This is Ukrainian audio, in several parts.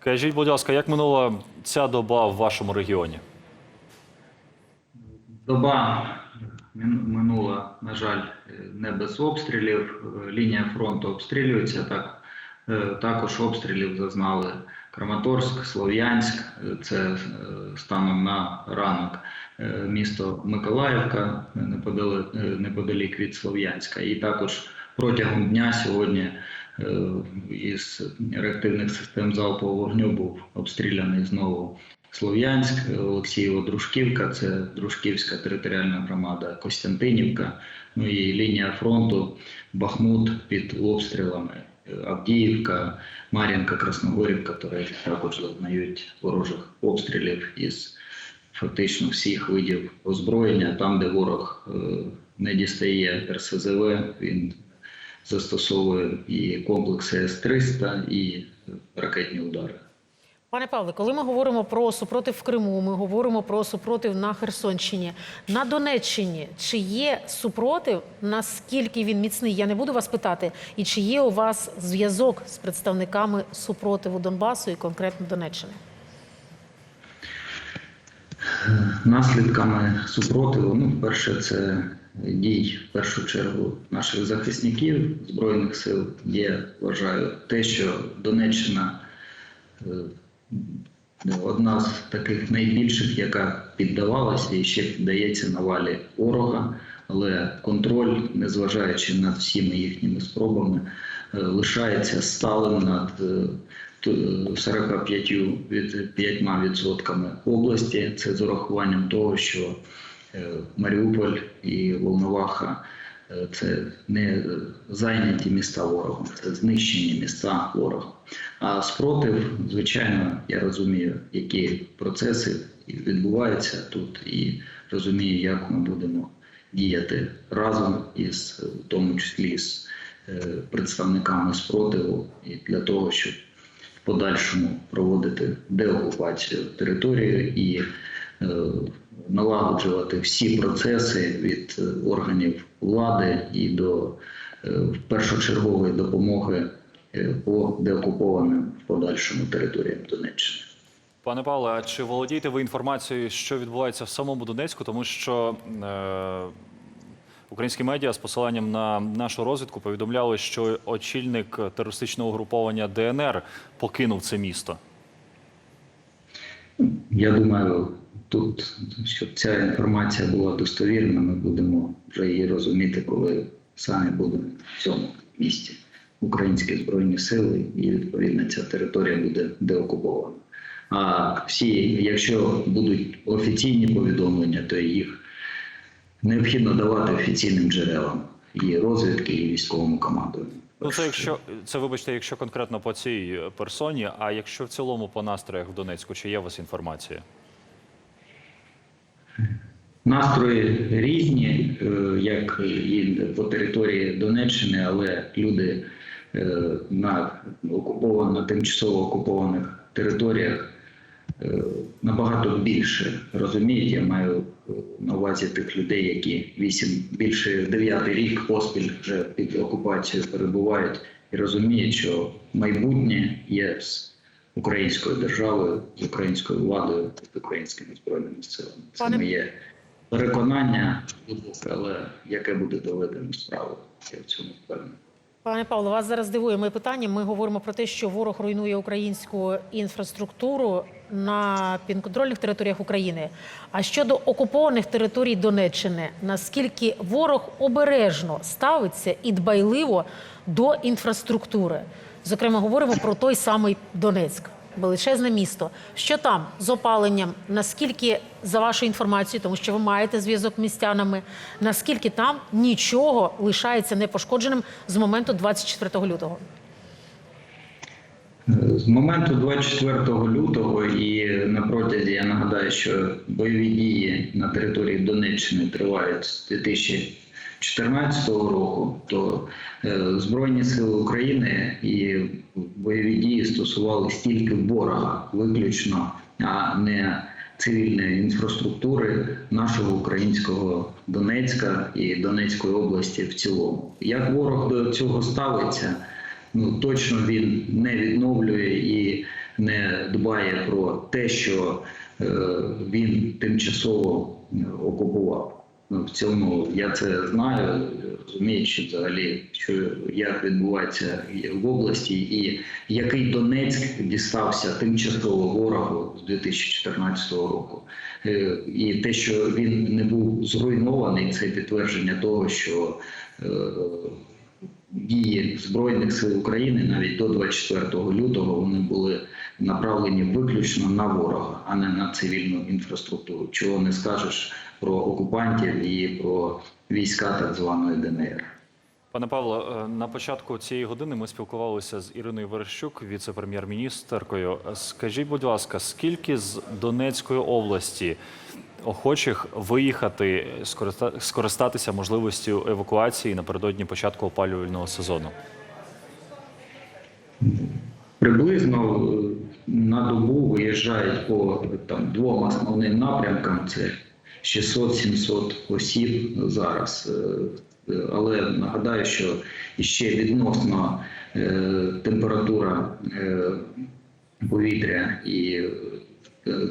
Скажіть, будь ласка, як минула ця доба в вашому регіоні? Доба минула, на жаль, не без обстрілів. Лінія фронту обстрілюється. Так, е, також обстрілів зазнали Краматорськ, Слов'янськ. Це е, станом на ранок е, місто Миколаївка неподалік, від Слов'янська. І також протягом дня сьогодні із реактивних систем залпового вогню був обстріляний знову Слов'янськ, Олексієво Дружківка, це Дружківська територіальна громада, Костянтинівка, ну і лінія фронту Бахмут під обстрілами. е, Авдіївка, Мар'їнка, Красногорівка, які також зазнають ворожих обстрілів із фактично всіх видів озброєння. Там, де ворог е, не дістає РСЗВ, він застосовує і комплекси С-300, і ракетні удари. Пане Павле, коли ми говоримо про супротив в Криму, ми говоримо про супротив на Херсонщині. На Донеччині чи є супротив? Наскільки він міцний? Я не буду вас питати. І чи є у вас зв'язок з представниками супротиву Донбасу і конкретно Донеччини? Наслідками супротиву, ну, перше, це дій в першу чергу наших захисників Збройних сил. Я вважаю те, що Донеччина е, одна з таких найбільших, яка піддавалася і ще піддається навалі ворога, але контроль, незважаючи над всіми їхніми спробами, е, лишається сталим над е, 45 від 5 відсотками області. Це з урахуванням того, що е, Маріуполь і Волноваха е, це не зайняті міста ворогом, це знищені міста ворогом. А спротив, звичайно, я розумію, які процеси відбуваються тут, і розумію, як ми будемо діяти разом із, в тому числі з е, представниками спротиву, і для того, щоб подальшому проводити деокупацію території і е, налагоджувати всі процеси від е, органів влади і до е, першочергової допомоги по деокупованим в подальшому територіям Донеччини. Пане Павле, а чи володієте ви інформацією, що відбувається в самому Донецьку? Тому що е, українські медіа з посиланням на нашу розвідку повідомляли, що очільник терористичного угруповання ДНР покинув це місто. Я думаю, тут, щоб ця інформація була достовірна, ми будемо вже її розуміти, коли самі будемо в цьому місті. Українські збройні сили, і відповідно ця територія буде деокупована. А всі, якщо будуть офіційні повідомлення, то їх необхідно давати офіційним джерелам і розвідки, і військовому командуванню. Ну, це якщо це, вибачте, якщо конкретно по цій персоні, а якщо в цілому по настроях в Донецьку, чи є у вас інформація? Настрої різні, е, як і по території Донеччини, але люди е, на окупованих, на тимчасово окупованих територіях набагато більше розуміють. Я маю е, на увазі тих людей, які вісім більше дев'ятий рік поспіль вже під окупацією перебувають і розуміють, що майбутнє є з українською державою, з українською владою, з українськими збройними силами. Це Пане- моє переконання, але яке буде доведено справою, я в цьому впевнений. Пане Павло, вас зараз дивує моє питання. Ми говоримо про те, що ворог руйнує українську інфраструктуру на підконтрольних територіях України. А щодо окупованих територій Донеччини, наскільки ворог обережно ставиться і дбайливо до інфраструктури? Зокрема, говоримо про той самий Донецьк, величезне місто. Що там з опаленням? Наскільки за вашою інформацією, тому що ви маєте зв'язок з містянами, наскільки там нічого лишається непошкодженим з моменту 24 лютого? З моменту 24 лютого і на протязі я нагадаю, що бойові дії на території Донеччини тривають з 2014 року, то е, Збройні Сили України і бойові дії стосувалися тільки ворога виключно, а не цивільної інфраструктури нашого українського Донецька і Донецької області в цілому. Як ворог до цього ставиться? Ну точно він не відновлює і не дбає про те, що е, він тимчасово е, окупував. Ну, в цьому я це знаю, розуміючи взагалі, що як відбувається в області, і який Донецьк дістався тимчасово ворогу з 2014 року. Е, І те, що він не був зруйнований, це підтвердження того, що е, дії Збройних сил України навіть до 24 лютого вони були направлені виключно на ворога, а не на цивільну інфраструктуру. Чого не скажеш про окупантів і про війська так званої ДНР. Пане Павло, е, на початку цієї години ми спілкувалися з Іриною Верещук, віце-прем'єр-міністеркою. Скажіть, будь ласка, скільки з Донецької області охочих виїхати, скористатися можливістю евакуації напередодні початку опалювального сезону? Приблизно е, на добу виїжджають по там двом основним напрямкам. Це 600-700 осіб зараз. Е, е, Але нагадаю, що ще відносно температура повітря і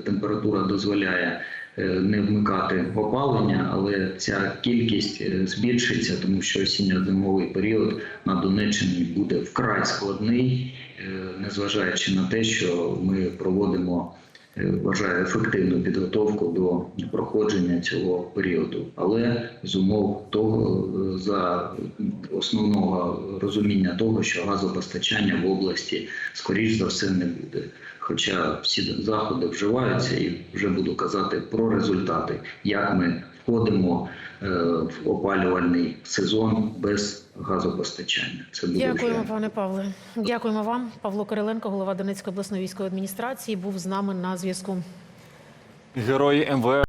температура дозволяє не вмикати опалення, але ця кількість е, збільшиться, тому що осінньо-зимовий період на Донеччині буде вкрай складний, е, незважаючи на те, що ми проводимо. е, Вважаю ефективну підготовку до проходження цього періоду, але з умов того е, за основного розуміння того, що газопостачання в області скоріш за все не буде. Хоча всі заходи вживаються, і вже буду казати про результати, як ми входимо е, в опалювальний сезон без газопостачання. Це буде Дякуємо, вже пане Павле. Дякуємо вам. Павло Кириленко, голова Донецької обласної військової адміністрації, був з нами на зв'язку. Герої МВС